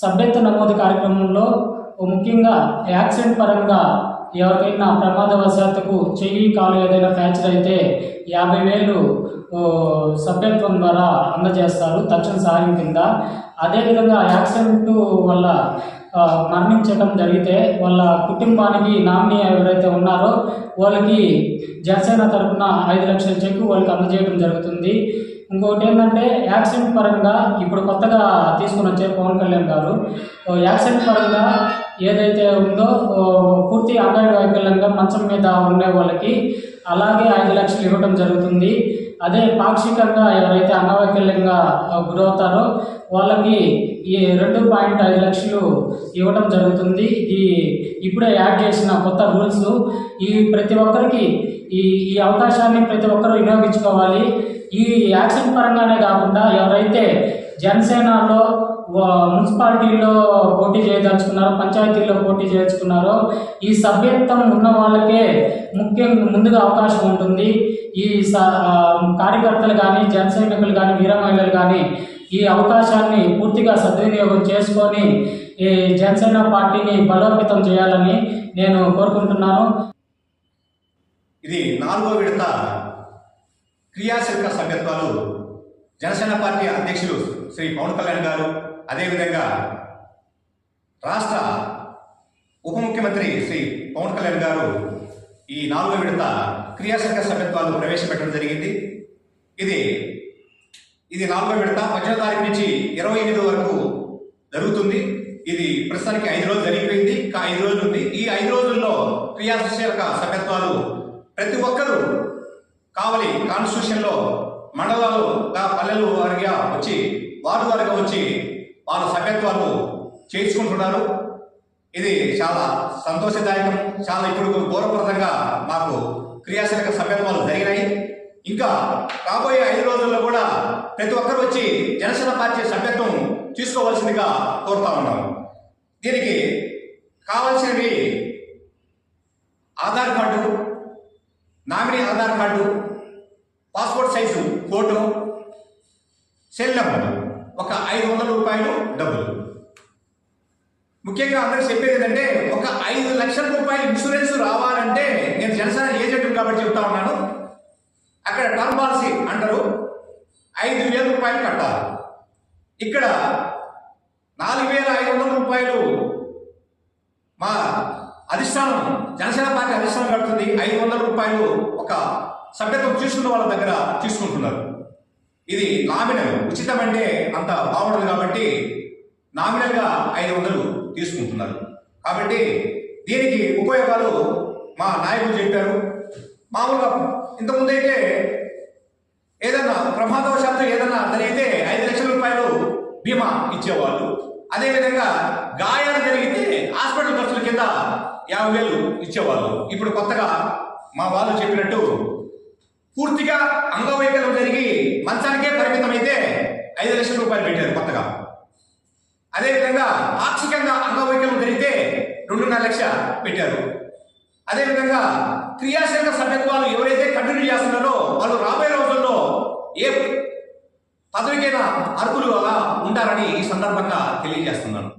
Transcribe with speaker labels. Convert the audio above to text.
Speaker 1: సభ్యత్వ నమోదు కార్యక్రమంలో ముఖ్యంగా యాక్సిడెంట్ పరంగా ఎవరికైనా ప్రమాదవశాత్తుకు చెయ్యి కాలు ఏదైనా ఫ్రాక్చర్ అయితే యాభై వేలు సభ్యత్వం ద్వారా అందజేస్తారు. తక్షణ సహాయం కింద అదేవిధంగా యాక్సిడెంట్ వల్ల మరణించడం జరిగితే వాళ్ళ కుటుంబానికి నామినీ ఎవరైతే ఉన్నారో వాళ్ళకి జనసేన తరపున ఐదు లక్షల చెక్కు వాళ్ళకి అందజేయడం జరుగుతుంది. ఇంకొకటి ఏంటంటే యాక్సిడెంట్ పరంగా ఇప్పుడు కొత్తగా తీసుకుని వచ్చే పవన్ కళ్యాణ్ గారు యాక్సిడెంట్ పరంగా ఏదైతే ఉందో పూర్తి అంగవైకల్యంగా మంచం మీద ఉండే వాళ్ళకి అలాగే ఐదు లక్షలు ఇవ్వడం జరుగుతుంది. అదే పాక్షికంగా ఎవరైతే అంగవైకల్యంగా గురవుతారో వాళ్ళకి ఈ రెండు పాయింట్ ఐదు లక్షలు ఇవ్వడం జరుగుతుంది. ఈ ఇప్పుడే యాడ్ చేసిన కొత్త రూల్స్ ఈ ప్రతి ఒక్కరికి ఈ ఈ అవకాశాన్ని ప్రతి ఒక్కరూ వినియోగించుకోవాలి. ఈ యాక్సిడెంట్ పరంగానే కాకుండా ఎవరైతే జనసేనలో మున్సిపాలిటీలో మున్సిపాలిటీల్లో పోటీ చేయదలుచుకున్నారో పంచాయతీల్లో పోటీ చేయదలుచుకున్నారో ఈ సభ్యత్వం ఉన్న వాళ్ళకే ముఖ్యంగా ముందుగా అవకాశం ఉంటుంది. ఈ స- కార్యకర్తలు కానీ జనసైనికులు కానీ వీర మహిళలు కానీ ఈ అవకాశాన్ని పూర్తిగా సద్వినియోగం చేసుకొని ఈ జనసేన పార్టీని బలోపేతం చేయాలని నేను కోరుకుంటున్నాను.
Speaker 2: ఇది నాలుగో విడత క్రియాశీలక సభ్యత్వాలు జనసేన పార్టీ అధ్యక్షులు శ్రీ పవన్ కళ్యాణ్ గారు అదేవిధంగా రాష్ట్ర ఉప ముఖ్యమంత్రి శ్రీ పవన్ కళ్యాణ్ గారు ఈ నాలుగో విడత క్రియాశీలక సభ్యత్వాలు ప్రవేశపెట్టడం జరిగింది. ఇది ఇది నాలుగో విడత. పద్దెనిమిది తారీఖు నుంచి ఇరవై ఎనిమిది వరకు జరుగుతుంది. ఇది ప్రస్తుతానికి ఐదు రోజులు జరిగిపోయింది. ఇంకా ఐదు రోజులు ఉంది. ఈ ఐదు రోజుల్లో క్రియాశీలక సభ్యత్వాలు ప్రతి ఒక్కరూ కావలి కాన్స్టిట్యూషన్లో మండలాలుగా పల్లెలు వారిగా వచ్చి వార్డు వారిగా వచ్చి వాళ్ళ సభ్యత్వాలు చేర్చుకుంటున్నారు ఇది చాలా సంతోషదాయకం. చాలా ఇప్పుడు గౌరవప్రదంగా మాకు క్రియాశీలక సభ్యత్వాలు జరిగినాయి. ఇంకా రాబోయే ఐదు రోజుల్లో కూడా ప్రతి ఒక్కరు వచ్చి జనసేన పార్టీ సభ్యత్వం తీసుకోవాల్సిందిగా కోరుతా ఉన్నాం. దీనికి కావాల్సినవి Aadhaar card Aadhaar card passport size photo cell number ఒక ఐదు వందల రూపాయలు డబ్బులు. ముఖ్యంగా అందరికి చెప్పేది ఏంటంటే ఒక ఐదు లక్షల రూపాయలు ఇన్సూరెన్స్ రావాలంటే నేను జనసేన ఏజెంట్ కాబట్టి చెప్తా ఉన్నాను. అక్కడ టర్మ్ పాలసీ అంటారు ఐదు వేల రూపాయలు కట్టాలి. ఇక్కడ నాలుగు వేల ఐదు వందల రూపాయలు అధిష్టానం జనసేన పార్టీ అధిష్టానం కడుతుంది. ఐదు వందల రూపాయలు ఒక సభ్యత్వం తీసుకున్న వాళ్ళ దగ్గర తీసుకుంటున్నారు. ఇది నామినల్ ఉచితం అంటే అంత బాగుండదు కాబట్టి నామినల్గా ఐదు వందలు తీసుకుంటున్నారు. కాబట్టి దీనికి ఉపయోగాలు మా నాయకులు చెప్పారు. మామూలుగా ఇంతకుముందు అయితే ఏదన్నా ప్రమాదవశాత్తు ఏదన్నా జరిగితే ఐదు లక్షల రూపాయలు బీమా ఇచ్చేవాళ్ళు. అదేవిధంగా గాయాలు జరిగితే హాస్పిటల్ ఖర్చుల కింద యాభై వేలు ఇచ్చేవాళ్ళు. ఇప్పుడు కొత్తగా మా వాళ్ళు చెప్పినట్టు పూర్తిగా అంగవైకల్యం జరిగి మంచానికే పరిమితమైతే ఐదు లక్షల రూపాయలు పెట్టారు కొత్తగా. అదేవిధంగా పాక్షికంగా అంగవైకల్యం జరిగితే రెండున్నర లక్ష పెట్టారు. అదేవిధంగా క్రియాశీలక సభ్యత్వాలు ఎవరైతే కంటిన్యూ చేస్తున్నారో వాళ్ళు రాబోయే రోజుల్లో ఏ పదవికైనా అర్హులు అలా ఉంటారని ఈ సందర్భంగా తెలియజేస్తున్నాను.